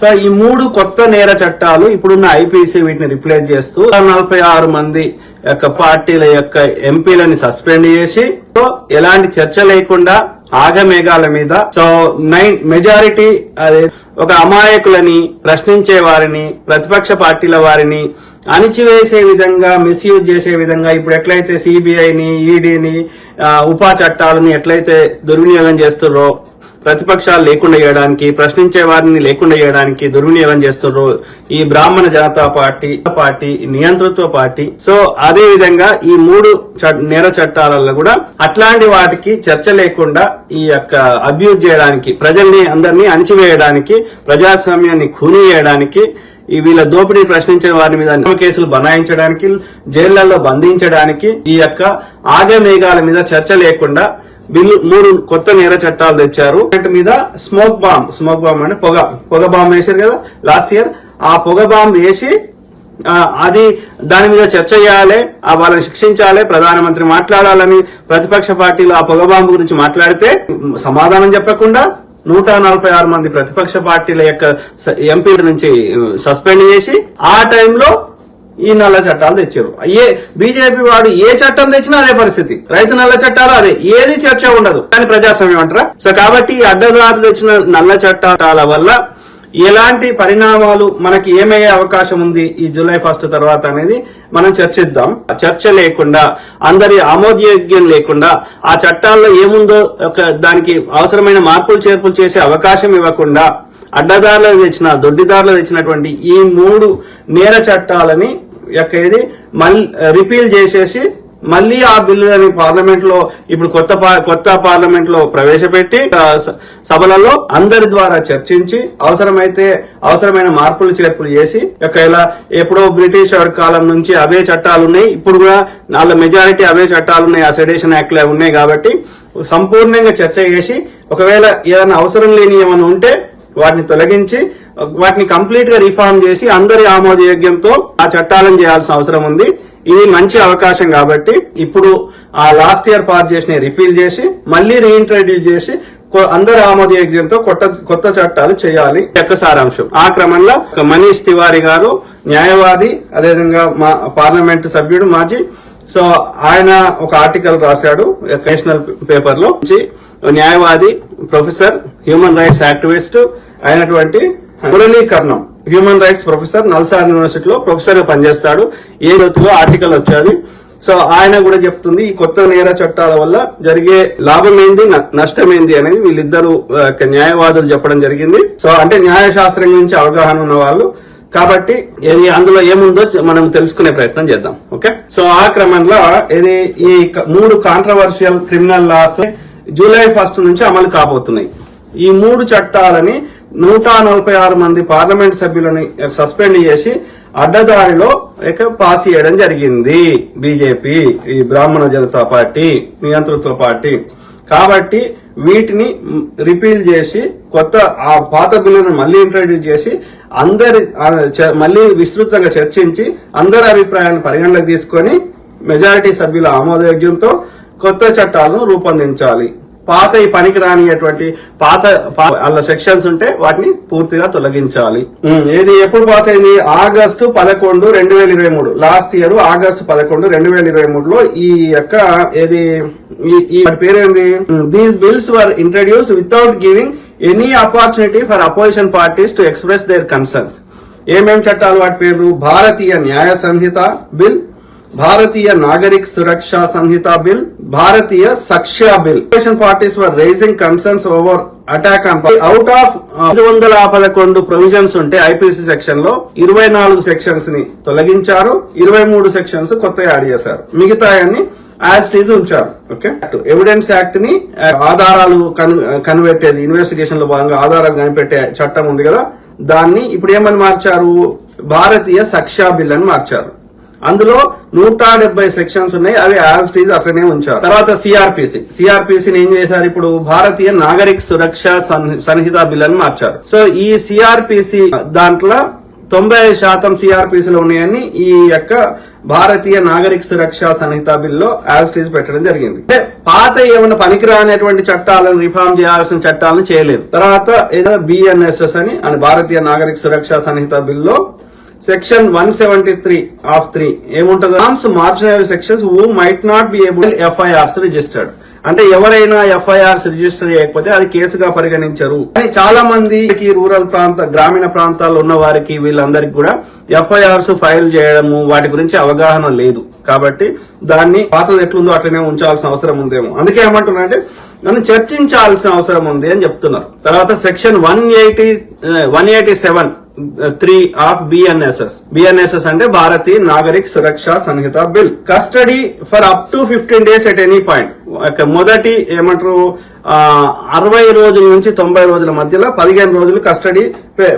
So ఈ మూడు కొత్త నేర చట్టాలు ఇప్పుడున్న ఐపీసీ వీటిని రిప్లేస్ చేస్తూ నలభై ఆరు మంది యొక్క పార్టీల యొక్క ఎంపీలని సస్పెండ్ చేసి సో ఎలాంటి చర్చ లేకుండా ఆగమేఘాల మీద సో నైన్ మెజారిటీ అదే ఒక అమాయకులని ప్రశ్నించే వారిని ప్రతిపక్ష పార్టీల వారిని అణిచివేసే విధంగా మిస్యూజ్ చేసే విధంగా ఇప్పుడు ఎట్లయితే సిబిఐని ఈడీని ఉపా చట్టాలని ఎట్లయితే దుర్వినియోగం చేస్తున్నారో ప్రతిపక్షాలు లేకుండా చేయడానికి ప్రశ్నించే వారిని లేకుండా చేయడానికి దుర్వినియోగం చేస్తున్నారు ఈ బ్రాహ్మణ జనతా పార్టీ పార్టీ నియంతృత్వ పార్టీ. సో అదే విధంగా ఈ మూడు చ- నేర చట్టాలలో కూడా అట్లాంటి వాటికి చర్చ లేకుండా ఈ యొక్క అబ్యూజ్ చేయడానికి ప్రజల్ని అందరినీ అణిచివేయడానికి ప్రజాస్వామ్యాన్ని ఖూనీ చేయడానికి ఈ వీళ్ళ దోపిడీ ప్రశ్నించిన వారి మీద కేసులు బనాయించడానికి జైళ్ళలో బంధించడానికి ఈ యొక్క ఆగమేఘాల మీద చర్చ లేకుండా బిల్లు మూడు కొత్త నేర చట్టాలు తెచ్చారు. మీద స్మోక్ బాంబ్ స్మోక్ బాంబ్ అంటే పొగ పొగ బాంబ్ వేశారు కదా లాస్ట్ ఇయర్ ఆ పొగ బాంబ్ వేసి అది దాని మీద చర్చ చేయాలి ఆ వాళ్ళని శిక్షించాలి ప్రధానమంత్రి మాట్లాడాలని ప్రతిపక్ష పార్టీలు ఆ పొగ బాంబు గురించి మాట్లాడితే సమాధానం చెప్పకుండా నూట నలభై ఆరు మంది ప్రతిపక్ష పార్టీల యొక్క ఎంపీల నుంచి సస్పెండ్ చేసి ఆ టైంలో ఈ నల్ల చట్టాలు తెచ్చారు. ఏ బీజేపీ వాడు ఏ చట్టం తెచ్చినా అదే పరిస్థితి. రైతు నల్ల చట్టాలు అదే. ఏది చర్చ ఉండదు. కానీ ప్రజాస్వామ్యం అంటారా? సో కాబట్టి ఈ అడ్డదారు తెచ్చిన నల్ల చట్టాల వల్ల ఎలాంటి పరిణామాలు మనకి ఏమయ్యే అవకాశం ఉంది ఈ జూలై ఫస్ట్ తర్వాత అనేది మనం చర్చిద్దాం. చర్చ లేకుండా అందరి ఆమోదయోగ్యం లేకుండా ఆ చట్టాల్లో ఏముందో ఒక దానికి అవసరమైన మార్పులు చేర్పులు చేసే అవకాశం ఇవ్వకుండా అడ్డదారులు తెచ్చిన దొడ్డిదారులు తెచ్చినటువంటి ఈ మూడు నేర చట్టాలని యొక్క ఇది మళ్ళీ రిపీల్ చేసేసి మళ్ళీ ఆ బిల్లులని పార్లమెంట్లో ఇప్పుడు కొత్త పా- కొత్త పార్లమెంట్లో ప్రవేశపెట్టి సభలలో అందరి ద్వారా చర్చించి అవసరమైతే అవసరమైన మార్పులు చేర్పులు చేసి ఒకవేళ ఎప్పుడో బ్రిటిష్ కాలం నుంచి అవే చట్టాలు ఉన్నాయి. ఇప్పుడు కూడా వాళ్ళ మెజారిటీ అవే చట్టాలు ఉన్నాయి. ఆ సెడేషన్ యాక్ట్లో ఉన్నాయి కాబట్టి సంపూర్ణంగా చర్చ చేసి ఒకవేళ ఏదైనా అవసరం లేని ఏమైనా ఉంటే వాటిని తొలగించి వాటిని కంప్లీట్గా రిఫార్మ్ చేసి అందరి ఆమోదయోగ్యంతో ఆ చట్టాలను చేయాల్సిన అవసరం ఉంది. ఇది మంచి అవకాశం కాబట్టి ఇప్పుడు ఆ లాస్ట్ ఇయర్ పాస్ చేసిన రిపీల్ చేసి మళ్ళీ రీఇంట్రడ్యూస్ చేసి కొ- అందరి ఆమోదయోగ్యంతో కొత్త కొత్త చట్టాలు చేయాలి. ఈ యొక్క సారాంశం. ఆ క్రమంలో ఒక మనీష్ తివారీ గారు న్యాయవాది అదేవిధంగా మా పార్లమెంట్ సభ్యుడు మాజీ సో ఆయన ఒక ఆర్టికల్ రాశాడు నేషనల్ పేపర్లో న్యాయవాది ప్రొఫెసర్ హ్యూమన్ రైట్స్ యాక్టివిస్ట్ అయినటువంటి Murali Karnam human rights professor NALSAR యూనివర్సిటీలో ప్రొఫెసర్గా పనిచేస్తాడు. ఏ జ్యోతిలో ఆర్టికల్ వచ్చేది? సో ఆయన కూడా చెప్తుంది ఈ కొత్త నేర చట్టాల వల్ల జరిగే లాభం ఏంది న- నష్టం ఏంది అనేది వీళ్ళిద్దరు న్యాయవాదులు చెప్పడం జరిగింది. సో అంటే న్యాయశాస్త్రం గురించి అవగాహన ఉన్న వాళ్ళు. కాబట్టి ఇది అందులో ఏముందో మనం తెలుసుకునే ప్రయత్నం చేద్దాం. ఓకే? సో ఆ క్రమంలో ఇది ఈ మూడు controversial criminal laws July first నుంచి అమలు కాబోతున్నాయి. ఈ మూడు చట్టాలని నూట నలభై ఆరు మంది పార్లమెంట్ సభ్యులను సస్పెండ్ చేసి అడ్డదారిలో ఇక పాస్ చేయడం జరిగింది. బీజేపీ ఈ బ్రాహ్మణ జనతా పార్టీ నియంతృత్వ పార్టీ. కాబట్టి వీటిని రిపీల్ చేసి కొత్త ఆ పాత బిల్లును మళ్ళీ ఇంట్రడ్యూస్ చేసి అందరి చ- మళ్ళీ విస్తృతంగా చర్చించి అందరి అభిప్రాయాలను పరిగణలోకి తీసుకొని మెజారిటీ సభ్యుల ఆమోదయోగ్యంతో కొత్త చట్టాలను రూపొందించాలి. పాత ఈ పనికి రానిటువంటి పాత వాళ్ళ సెక్షన్స్ ఉంటే వాటిని పూర్తిగా తొలగించాలి. ఏది ఎప్పుడు పాస్ అయింది? ఆగస్టు పదకొండు రెండు వేల ఇరవై మూడు. లాస్ట్ ఇయర్ ఆగస్టు పదకొండు రెండు వేల ఇరవై మూడులో ఈ యొక్క ఏది ఈ- పేరేంది? These bills were introduce without giving any opportunity for opposition parties to express their concerns ఏమేం చట్టాలు? వాటి పేర్లు? Bharatiya Nyaya Sanhita bill Bharatiya Nagarik Suraksha Sanhita bill Bharatiya Sakshya bill. Parties were raising concerns over attack on out of ఐదు వందల పదకొండు provisions ఉంటే IPC సెక్షన్లో ఇరవై నాలుగు సెక్షన్స్ని తొలగించారు. ఇరవై మూడు సెక్షన్స్ కొత్తగా యాడ్ చేశారు. మిగతా అన్ని యాజ్ టీజ్ ఉంచారు. ఓకే ఎవిడెన్స్ యాక్ట్ని uh, ఆధారాలు కను- uh, కనిపెట్టేది ఇన్వెస్టిగేషన్లో భాగంగా ఆధారాలు కనిపెట్టే చట్టం ఉంది కదా. దాన్ని ఇప్పుడు ఏమని మార్చారు? భారతీయ సక్షా బిల్ అని మార్చారు. అందులో నూట డెబ్బై సెక్షన్స్ ఉన్నాయి. అవి యాజ్ టీజ్ అట్లనే ఉంచారు. తర్వాత సిఆర్పిసి సిఆర్పిసిని ఏం చేశారు? ఇప్పుడు భారతీయ నాగరిక సురక్ష సన్- బిల్ అని మార్చారు. సో ఈ సిఆర్పిసి దాంట్లో తొంభై ఐదు శాతం సిఆర్పిసిలో ఉన్నాయని ఈ యొక్క భారతీయ నాగరిక సురక్ష సంహిత బిల్లో యాజ్ టీజ్ పెట్టడం జరిగింది. అంటే పాత ఏమైనా పనికిరానటువంటి చట్టాలను రిఫార్మ్ చేయాల్సిన చట్టాలను చేయలేదు. తర్వాత ఏదో బిఎన్ఎస్ఎస్ అని అని భారతీయ నాగరిక సురక్ష సంహిత బిల్లో section one seventy three of three ఏముంటుంది? Arms marginal sections who might not be able FIRs registered అంటే ఎవరైనా ఎఫ్ఐఆర్స్ రిజిస్టర్ చేయకపోతే అది కేసుగా పరిగణించరు. కానీ చాలా మందికి రూరల్ ప్రాంత గ్రామీణ ప్రాంతాల్లో ఉన్న వారికి వీళ్ళందరికీ కూడా ఎఫ్ఐఆర్స్ ఫైల్ చేయడము వాటి గురించి అవగాహన లేదు. కాబట్టి దాన్ని పాతది ఎట్లుందో అట్లనే ఉంచాల్సిన అవసరం ఉందేమో. అందుకే ఏమంటున్నా అంటే మనం చర్చించాల్సిన అవసరం ఉంది అని చెప్తున్నారు. తర్వాత section one eighty one eighty seven three of BNSS BNSS అంటే Bharatiya Nagarik Suraksha Sanhita bill. Custody for up to fifteen days at any point. మొదటి ఏమంటారు అరవై రోజుల నుంచి తొంభై రోజుల మధ్యలో పదిహేను రోజులు కస్టడీ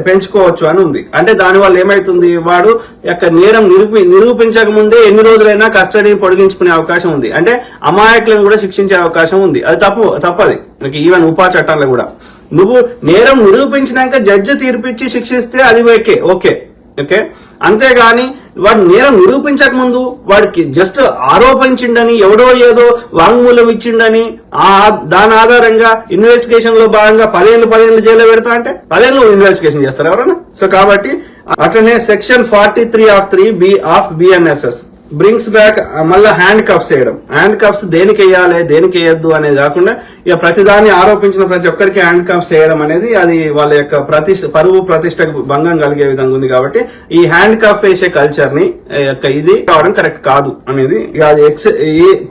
పెంచుకోవచ్చు అని ఉంది. అంటే దాని వల్ల ఏమైతుంది? వాడు యొక్క నేరం నిరూపి నిరూపించక ముందే ఎన్ని రోజులైనా కస్టడీని పొడిగించుకునే అవకాశం ఉంది. అంటే అమాయకులను కూడా శిక్షించే అవకాశం ఉంది. అది తప్పు తప్పది. ఈవెన్ ఉపా చట్టాల్లో కూడా. నువ్వు నేరం నిరూపించినాక జడ్జి తీర్పిచ్చి శిక్షిస్తే అది ఓకే ఓకే ఓకే? అంతేగాని వాడు నేరం నిరూపించక ముందు వాడికి జస్ట్ ఆరోపించిండని ఎవడో ఏదో వాంగ్మూలం ఇచ్చిండని ఆ దాని ఆధారంగా ఇన్వెస్టిగేషన్లో భాగంగా పదేళ్ళు పదేళ్ళు జైల్లో పెడతా అంటే పదేళ్ళు ఇన్వెస్టిగేషన్ చేస్తారు ఎవరన్నా? సో కాబట్టి అట్లనే section forty three of three B of BNSS brings back మళ్ళీ హ్యాండ్ కప్స్ వేయడం. హ్యాండ్ కప్స్ దేనికి వేయాలి దేనికి వేయద్దు అనేది కాకుండా ఇక ప్రతిదాన్ని ఆరోపించిన ప్రతి ఒక్కరికి హ్యాండ్ కఫ్స్ వేయడం అనేది అది వాళ్ళ యొక్క ప్రతిష్ట పరువు ప్రతిష్టకు భంగం కలిగే విధంగా ఉంది కాబట్టి ఈ హ్యాండ్ కఫ్ వేసే కల్చర్ని యొక్క ఇది కావడం కరెక్ట్ కాదు అనేది ఇక అది ఎక్స్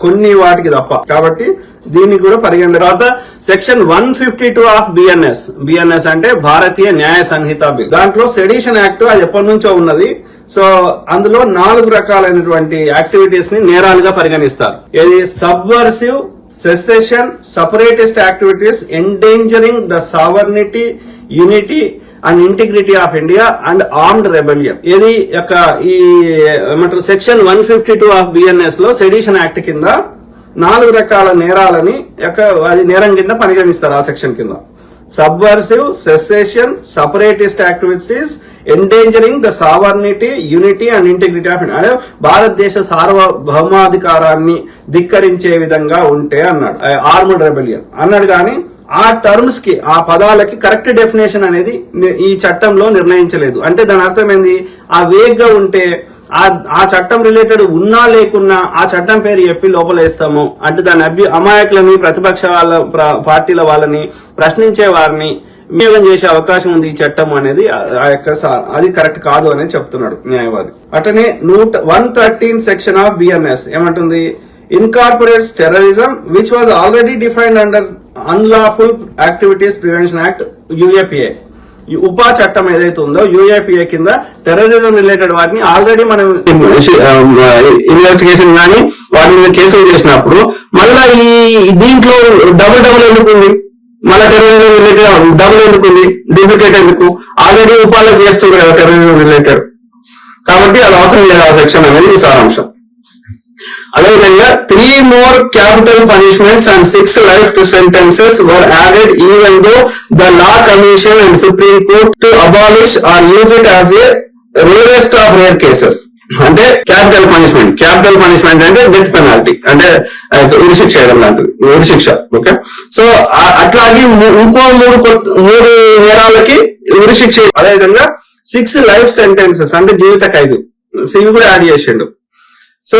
కొన్ని వాటికి తప్ప. కాబట్టి దీన్ని కూడా పరిగణ తర్వాత section one fifty two of BNS BNS అంటే భారతీయ న్యాయ సంహిత బిల్ దాంట్లో సెడిషన్ యాక్ట్ అది ఎప్పటి నుంచో ఉన్నది. సో అందులో నాలుగు రకాలైనటువంటి యాక్టివిటీస్ని నేరాలుగా పరిగణిస్తారు. ఇది subversive secession separatist activities endangering the sovereignty unity and integrity of India and armed rebellion. ఇది యొక్క ఈ ఏమంటారు section one fifty two of బిఎన్ఎస్లో sedition act కింద నాలుగు రకాల నేరాలని యొక్క అది నేరం కింద పరిగణిస్తారు ఆ సెక్షన్ కింద. Subversive secession separatist activities endangering the sovereignty unity and integrity of India అంటే భారతదేశ సార్వభౌమాధికారాన్ని ధిక్కరించే విధంగా ఉంటే అన్నాడు. ఆర్మడ్ రెబెలియన్ అన్నాడు కానీ ఆ టర్మ్స్కి ఆ పదాలకి కరెక్ట్ డెఫినేషన్ అనేది ఈ చట్టంలో నిర్ణయించలేదు. అంటే దాని అర్థం ఏంది? ఆ వేగ్గా ఉంటే ఆ చట్టం రిలేటెడ్ ఉన్నా లేకున్నా ఆ చట్టం పేరు చెప్పి లోపలేస్తాము. అంటే దాని అభ్యు అమాయకులని ప్రతిపక్ష వాళ్ళ పార్టీల వాళ్ళని ప్రశ్నించే వారిని వినియోగం చేసే అవకాశం ఉంది ఈ చట్టం అనేది. ఆ- యొక్క అది కరెక్ట్ కాదు అనేది చెప్తున్నాడు న్యాయవాది. అటనే నూట one thirteen section of BNS ఏమంటుంది? Incorporates terrorism which was already defined under unlawful activities prevention act UAPA ఈ ఉపా చట్టం ఏదైతే ఉందో యుఏపిఏ కింద టెర్రరిజం రిలేటెడ్ వాటిని ఆల్రెడీ మనం ఇన్వెస్టిగేషన్ కానీ వాటి మీద కేసులు చేసినప్పుడు మళ్ళా ఈ దీంట్లో డబుల్ డబుల్ ఎందుకు ఉంది మళ్ళా టెర్రరిజం రిలేటెడ్ డబుల్ ఎందుకు ఉంది డూప్లికేట్ ఎందుకు? ఆల్రెడీ ఉపాలో చేస్తుంది కదా టెర్రరిజం రిలేటెడ్ కాబట్టి అది అవసరం లేదు ఆ సెక్షన్ అనేది ఈ సారాంశం. అదేవిధంగా three more capital punishments and six life sentences were added even though the law commission and supreme court to abolish or use it as a rarest of rare cases అంటే క్యాపిటల్ పనిష్మెంట్ క్యాపిటల్ పనిష్మెంట్ అంటే death penalty అంటే ఉరిశిక్ష చేయడం లాంటిది. ఉరిశిక్ష okay so అట్లాగే ఇంకో మూడు కొత్త- మూడు నేరాలకి ఉరిశిక్ష అదేవిధంగా సిక్స్ లైఫ్ సెంటెన్సెస్ అంటే జీవిత ఖైదు. ఇవి కూడా యాడ్ చేసిండు. సో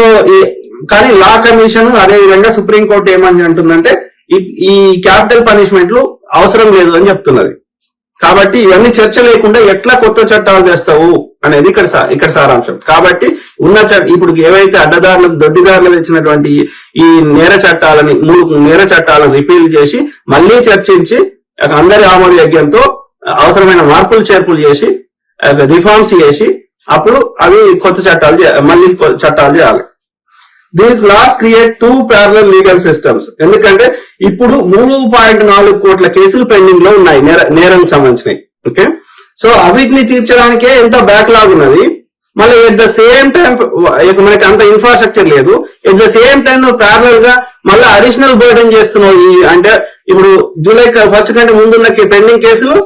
కానీ లా కమిషన్ అదే విధంగా సుప్రీం కోర్టు ఏమని అంటుందంటే ఈ- క్యాపిటల్ పనిష్మెంట్లు అవసరం లేదు అని చెప్తున్నది. కాబట్టి ఇవన్నీ చర్చ లేకుండా ఎట్లా కొత్త చట్టాలు తెస్తావు అనేది ఇక్కడ ఇక్కడ సారాంశం. కాబట్టి ఉన్న చట్ట ఇప్పుడు ఏవైతే అడ్డదారులు దొడ్డిదారులు తెచ్చినటువంటి ఈ నేర చట్టాలని మూడు నేర చట్టాలను రిపీల్ చేసి మళ్ళీ చర్చించి అందరి ఆమోద యజ్ఞంతో అవసరమైన మార్పులు చేర్పులు చేసి రిఫార్మ్స్ చేసి అప్పుడు అవి కొత్త చట్టాలు మళ్ళీ చట్టాలు చేయాలి. These laws create two parallel legal systems ఎందుకంటే ఇప్పుడు మూడు పాయింట్ నాలుగు కోట్ల కేసులు పెండింగ్లో ఉన్నాయి నేర నేరం సంబంధించినవి. ఓకే సో అవిటిని తీర్చడానికే ఎంత బ్యాక్లాగ్ ఉన్నది. మళ్ళీ ఎట్ ద సేమ్ టైం మనకి అంత ఇన్ఫ్రాస్ట్రక్చర్ లేదు. ఎట్ ద సేమ్ టైం నువ్వు ప్యారలల్గా మళ్ళీ అడిషనల్ బర్డెన్ చేస్తున్నావు ఈ అంటే ఇప్పుడు జూలై ఫస్ట్ కంటే ముందున్న పెండింగ్ కేసులు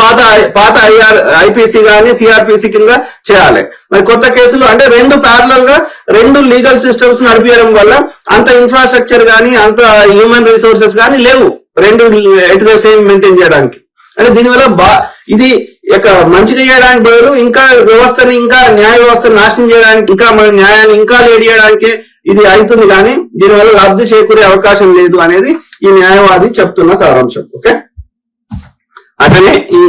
పాత పాత ఐఆర్ ఐపీసీ గానీ సిఆర్పిసి కింద చేయాలి. మరి కొత్త కేసులు అంటే రెండు ప్యారలల్గా రెండు లీగల్ సిస్టమ్స్ నడిపించడం వల్ల అంత ఇన్ఫ్రాస్ట్రక్చర్ కానీ అంత హ్యూమన్ రిసోర్సెస్ కానీ లేవు. రెండు ఎట్ ద సేమ్ మెయింటైన్ చేయడానికి. అంటే దీనివల్ల బా ఇది ఇక మంచిగా చేయడానికి బదులు ఇంకా వ్యవస్థని ఇంకా న్యాయ వ్యవస్థను నాశనం చేయడానికి ఇంకా మన న్యాయాన్ని ఇంకా లేట్ చేయడానికి ఇది అవుతుంది కానీ దీనివల్ల లబ్ధి చేకూరే అవకాశం లేదు అనేది ఈ న్యాయవాది చెప్తున్న సారాంశం. ఓకే? అట్లనే ఈ